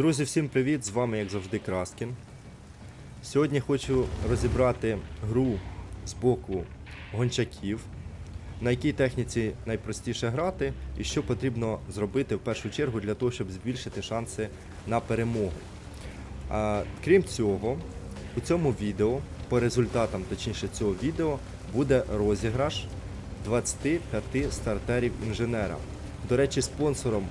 Друзі, всім привіт! З вами, як завжди, Краскін. Сьогодні хочу розібрати гру з боку гончаків, на якій техніці найпростіше грати, і що потрібно зробити в першу чергу для того, щоб збільшити шанси на перемогу. А, крім цього, у цьому відео, по результатам точніше цього відео, буде розіграш 25 стартерів інженера. До речі, спонсором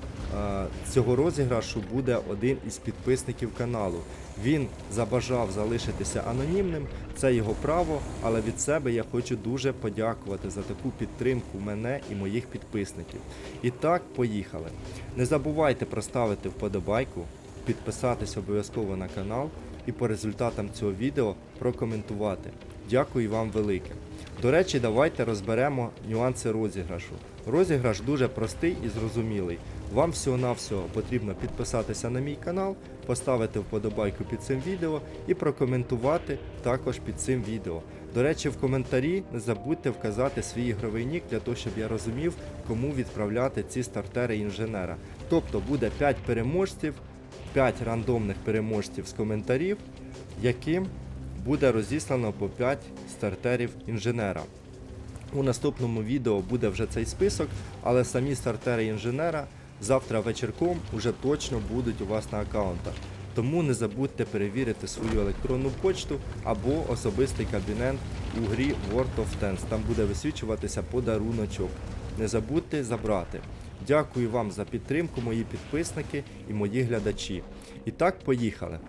цього розіграшу буде один із підписників каналу. Він забажав залишитися анонімним, це його право, але від себе я хочу дуже подякувати за таку підтримку мене і моїх підписників. І так, поїхали. Не забувайте проставити вподобайку, підписатись обов'язково на канал і по результатам цього відео прокоментувати. Дякую вам велике. До речі, давайте розберемо нюанси розіграшу. Розіграш дуже простий і зрозумілий. Вам всього-навсього потрібно підписатися на мій канал, поставити вподобайку під цим відео і прокоментувати також під цим відео. До речі, в коментарі не забудьте вказати свій ігровий нік для того, щоб я розумів, кому відправляти ці стартери інженера. Тобто буде 5 переможців, 5 рандомних переможців з коментарів, яким буде розіслано по 5 стартерів інженера. У наступному відео буде вже цей список, але самі стартери інженера завтра вечірком уже точно будуть у вас на аккаунтах. Тому не забудьте перевірити свою електронну почту або особистий кабінет у грі World of Tanks. Там буде висвічуватися подаруночок. Не забудьте забрати. Дякую вам за підтримку, мої підписники і мої глядачі. І так, поїхали.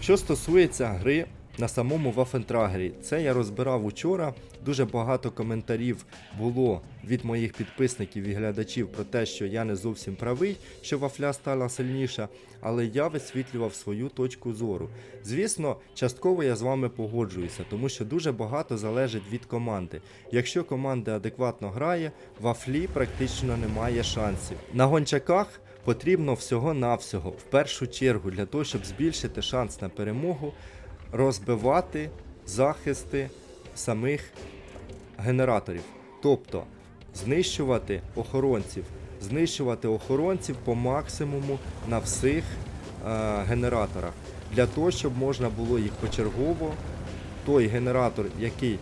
Що стосується гри на самому Вафентрагері, це я розбирав учора. Дуже багато коментарів було від моїх підписників і глядачів про те, що я не зовсім правий, що вафля стала сильніша, але я висвітлював свою точку зору. Звісно, частково я з вами погоджуюся, тому що дуже багато залежить від команди. Якщо команда адекватно грає, вафлі практично немає шансів. На гончаках потрібно всього-навсього, в першу чергу, для того, щоб збільшити шанс на перемогу, розбивати захисти самих генераторів. Тобто знищувати охоронців, знищувати охоронців по максимуму на всіх е, генераторах. Для того, щоб можна було їх почергово, той генератор, який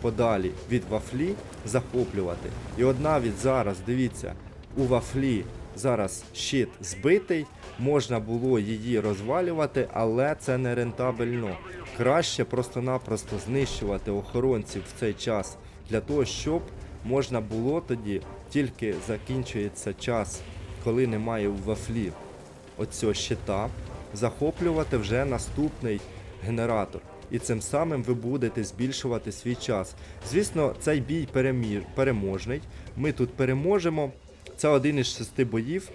подалі від вафлі, захоплювати. І от навіть зараз, дивіться, у вафлі зараз щит збитий, можна було її розвалювати, але це не рентабельно. Краще просто-напросто знищувати охоронців в цей час для того, щоб можна було тоді, тільки закінчується час, коли немає у вафлі оцього щита, захоплювати вже наступний генератор. І цим самим ви будете збільшувати свій час. Звісно, цей бій перемір, переможний. Ми тут переможемо. Це один із шести боїв,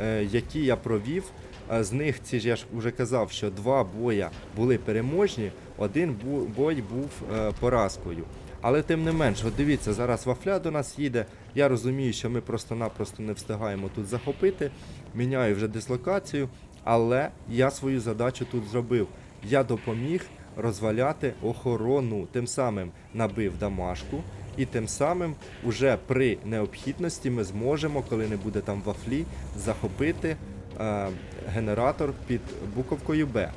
е, які я провів. Е, З них ці ж я ж вже казав, що два боя були переможні, один бой був е, поразкою. Але тим не менш, от дивіться, зараз вафля до нас їде. Я розумію, що ми просто-напросто не встигаємо тут захопити. Міняю вже дислокацію, але я свою задачу тут зробив. Я допоміг розваляти охорону, тим самим набив дамашку, і тим самим уже при необхідності ми зможемо, коли не буде там вафлі, захопити е, генератор під буковкою Б.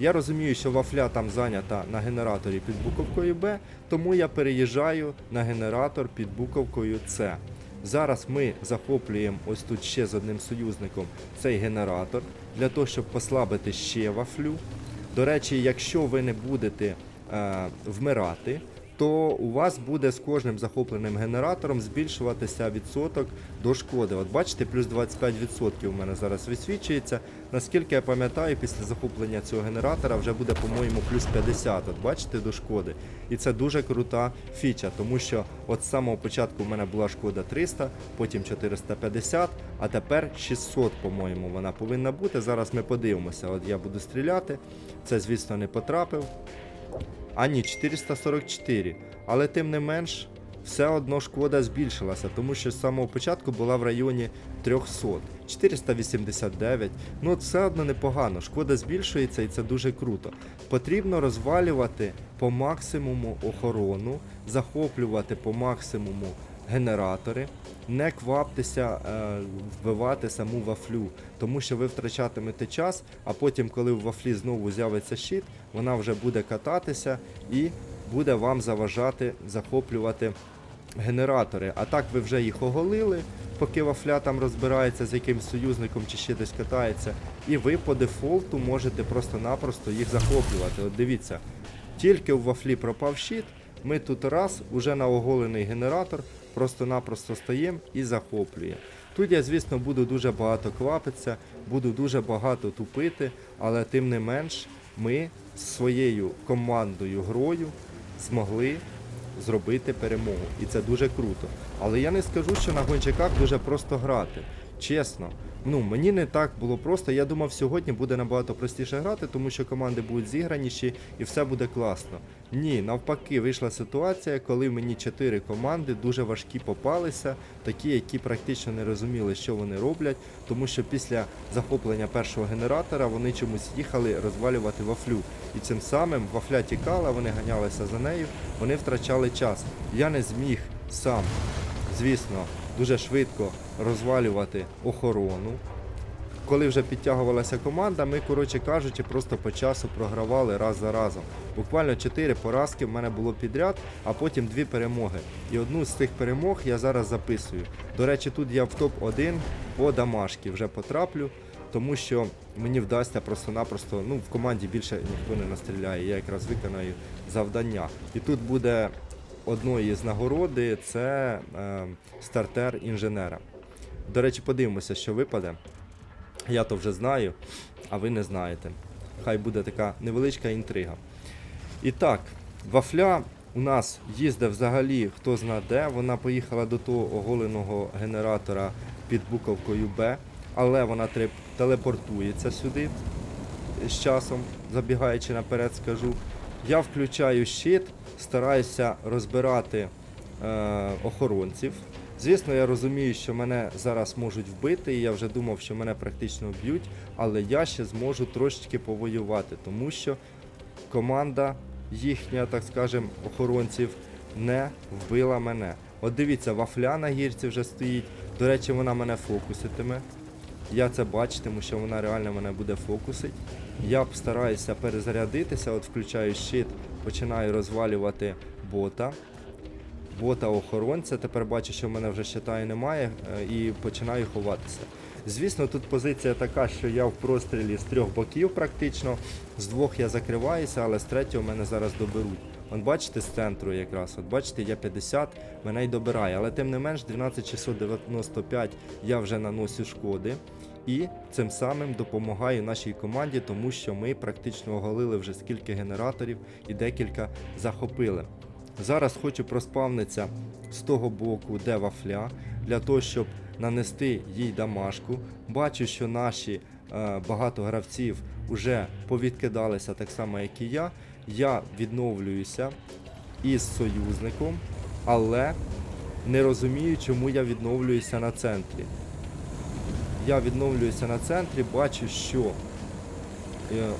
Я розумію, що вафля там зайнята на генераторі під буковкою Б, тому я переїжджаю на генератор під буковкою С. Зараз ми захоплюємо ось тут ще з одним союзником цей генератор для того, щоб послабити ще вафлю. До речі, якщо ви не будете е, вмирати, то у вас буде з кожним захопленим генератором збільшуватися відсоток до шкоди. От бачите, плюс 25% у мене зараз висвічується. Наскільки я пам'ятаю, після захоплення цього генератора вже буде, по-моєму, плюс 50. От бачите, до шкоди. І це дуже крута фіча, тому що от з самого початку в мене була шкода 300, потім 450, а тепер 600, по-моєму, вона повинна бути. Зараз ми подивимося. От я буду стріляти. Це, звісно, не потрапив. А ні, 444. Але тим не менш, все одно шкода збільшилася, тому що з самого початку була в районі 300. 489. Ну от все одно непогано. Шкода збільшується і це дуже круто. Потрібно розвалювати по максимуму охорону, захоплювати по максимуму генератори. Не кваптеся е, вбивати саму вафлю, тому що ви втрачатимете час, а потім, коли в вафлі знову з'явиться щит, вона вже буде кататися і буде вам заважати захоплювати генератори. А так ви вже їх оголили, поки вафля там розбирається з якимсь союзником чи ще десь катається. І ви по дефолту можете просто-напросто їх захоплювати. От дивіться, тільки у вафлі пропав щит, ми тут раз уже на оголений генератор просто-напросто стаємо і захоплюємо. Тут я, звісно, буду дуже багато квапитися, буду дуже багато тупити, але тим не менш ми з своєю командою грою змогли зробити перемогу. І це дуже круто. Але я не скажу, що на гончаках дуже просто грати. Чесно. Ну, мені не так було просто. Я думав, сьогодні буде набагато простіше грати, тому що команди будуть зіграніші і все буде класно. Ні, навпаки, вийшла ситуація, коли мені чотири команди дуже важкі попалися, такі, які практично не розуміли, що вони роблять, тому що після захоплення першого генератора вони чомусь їхали розвалювати вафлю. І цим самим вафля тікала, вони ганялися за нею, вони втрачали час. Я не зміг сам, звісно, дуже швидко розвалювати охорону. Коли вже підтягувалася команда, ми, коротше кажучи, просто по часу програвали раз за разом. Буквально 4 поразки в мене було підряд, а потім дві перемоги. І одну з цих перемог я зараз записую. До речі, тут я в топ-1 по дамашки вже потраплю, тому що мені вдасться просто-напросто, ну в команді більше ніхто не настріляє. Я якраз виконаю завдання. І тут буде одної з нагороди це е, стартер інженера. До речі, подивимося, що випаде. Я то вже знаю, а ви не знаєте. Хай буде така невеличка інтрига. І так, вафля у нас їздить взагалі хто зна де. Вона поїхала до того оголеного генератора під буковкою Б, але вона телепортується сюди з часом, забігаючи наперед, скажу. Я включаю щит, стараюся розбирати е, охоронців. Звісно, я розумію, що мене зараз можуть вбити, і я вже думав, що мене практично вб'ють, але я ще зможу трошечки повоювати, тому що команда їхня, так скажем, охоронців не вбила мене. От дивіться, вафля на гірці вже стоїть. До речі, вона мене фокуситиме. Я це бачитиму, що вона реально мене буде фокусить. Я стараюся перезарядитися, от включаю щит, починаю розвалювати бота. Бота охоронця. Тепер бачу, що в мене вже щита немає, е, і починаю ховатися. Звісно, тут позиція така, що я в прострілі з трьох боків практично. З двох я закриваюся, але з третього мене зараз доберуть. От бачите, з центру якраз, от бачите, я 50, мене й добирає. Але тим не менш, 12695 я вже наносю шкоди. І цим самим допомагаю нашій команді, тому що ми практично оголили вже скільки генераторів і декілька захопили. Зараз хочу проспавнитися з того боку, де вафля, для того, щоб нанести їй дамашку. Бачу, що наші е, багато гравців вже повідкидалися так само, як і я. Я відновлююся із союзником, але не розумію, чому я відновлююся на центрі. Я відновлююся на центрі, бачу, що е,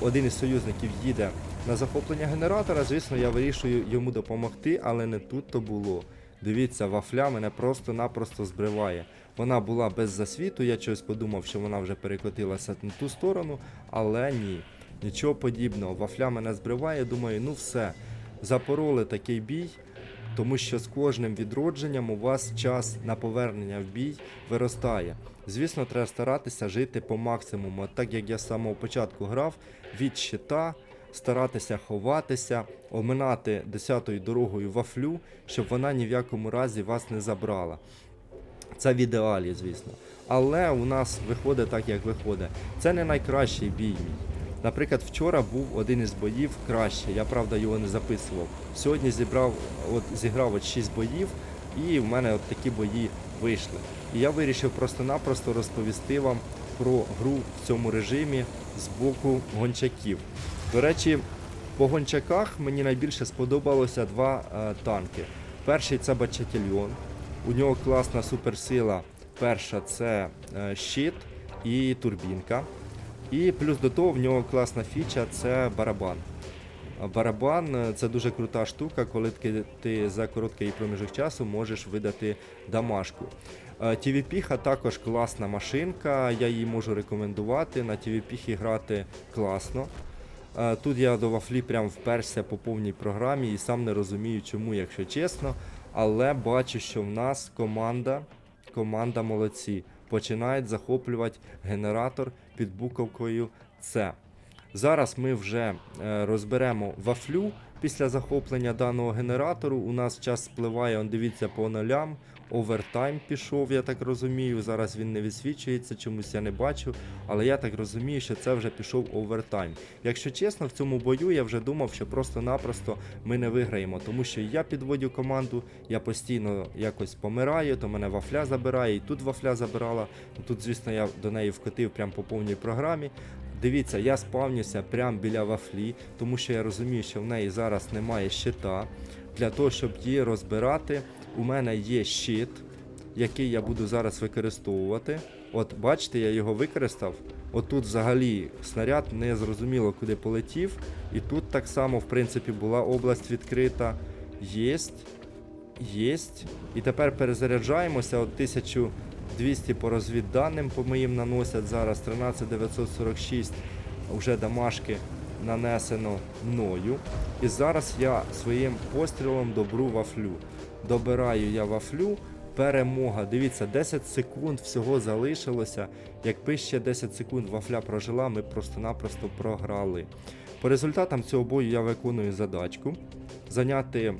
один із союзників їде на захоплення генератора. Звісно, я вирішую йому допомогти, але не тут то було. Дивіться, вафля мене просто-напросто збриває. Вона була без засвіту, я щось подумав, що вона вже перекотилася на ту сторону, але ні. Нічого подібного. Вафля мене збриває, думаю, ну все. Запороли такий бій, тому що з кожним відродженням у вас час на повернення в бій виростає. Звісно, треба старатися жити по максимуму. Так як я з самого початку грав, від щита старатися ховатися, оминати десятою дорогою вафлю, щоб вона ні в якому разі вас не забрала. Це в ідеалі, звісно. Але у нас виходить так, як виходить. Це не найкращий бій мій. Наприклад, вчора був один із боїв краще. Я правда його не записував. Сьогодні зібрав, от зіграв от 6 боїв, і в мене от такі бої вийшли. І я вирішив просто-напросто розповісти вам про гру в цьому режимі з боку гончаків. До речі, по гончаках мені найбільше сподобалося два е, танки. Перший це Бачатільйон. У нього класна суперсила. Перша це е, щит і турбінка. І плюс до того в нього класна фіча це барабан. барабан це дуже крута штука, коли ти, за короткий проміжок часу можеш видати дамашку. Е, TVP також класна машинка, я її можу рекомендувати. На TVP грати класно. Е, Тут я до вафлі прям вперся по повній програмі і сам не розумію, чому, якщо чесно. Але бачу, що в нас команда, команда молодці. Починають захоплювати генератор під буковкою С. Зараз ми вже е, розберемо вафлю після захоплення даного генератору. У нас час спливає, он дивіться по нолям. Овертайм пішов, я так розумію. Зараз він не відсвічується, чомусь я не бачу. Але я так розумію, що це вже пішов овертайм. Якщо чесно, в цьому бою я вже думав, що просто-напросто ми не виграємо, тому що я підводю команду, я постійно якось помираю, то мене вафля забирає, і тут вафля забирала. Ну, Тут, звісно, я до неї вкотив прямо по повній програмі. Дивіться, я спавнюся прямо біля вафлі, тому що я розумію, що в неї зараз немає щита. Для того, щоб її розбирати, у мене є щит, який я буду зараз використовувати. От бачите, я його використав. Отут взагалі снаряд не зрозуміло, куди полетів. І тут так само, в принципі, була область відкрита. Єсть. Єсть. І тепер перезаряджаємося. От 1200 по розвідданим по моїм наносять зараз 13946 вже дамашки нанесено мною. І зараз я своїм пострілом добру вафлю. Добираю я вафлю. Перемога. Дивіться, 10 секунд всього залишилося. Якби ще 10 секунд вафля прожила, ми просто-напросто програли. По результатам цього бою я виконую задачку зайняти е,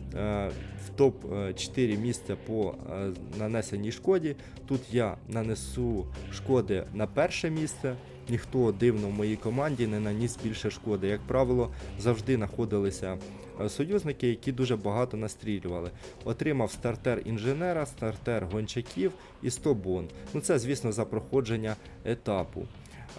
в топ-4 місця по е, нанесеній шкоді. Тут я нанесу шкоди на перше місце. Ніхто дивно в моїй команді не наніс більше шкоди. Як правило, завжди знаходилися е, союзники, які дуже багато настрілювали. Отримав стартер інженера, стартер гончаків і 100 бон. Ну це, звісно, за проходження етапу.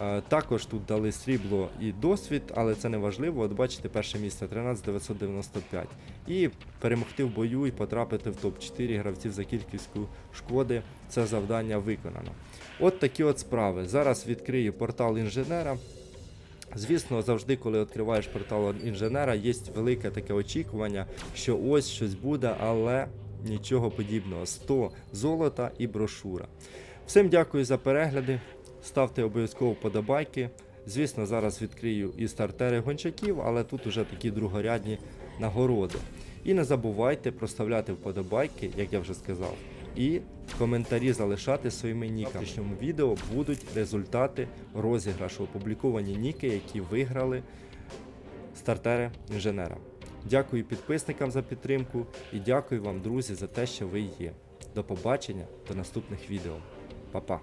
Е, Також тут дали срібло і досвід, але це не важливо. От бачите, перше місце 13995. І перемогти в бою і потрапити в топ-4 гравців за кількістю шкоди. Це завдання виконано. От такі от справи. Зараз відкрию портал інженера. Звісно, завжди, коли відкриваєш портал інженера, є велике таке очікування, що ось щось буде, але нічого подібного. 100 золота і брошура. Всім дякую за перегляди. Ставте обов'язково подобайки. Звісно, зараз відкрию і стартери гончаків, але тут уже такі другорядні нагороди. І не забувайте проставляти вподобайки, як я вже сказав, і коментарі залишати своїми ніками. В завтрашньому відео будуть результати розіграшу, опубліковані ніки, які виграли стартери інженера. Дякую підписникам за підтримку і дякую вам, друзі, за те, що ви є. До побачення, до наступних відео. Па-па!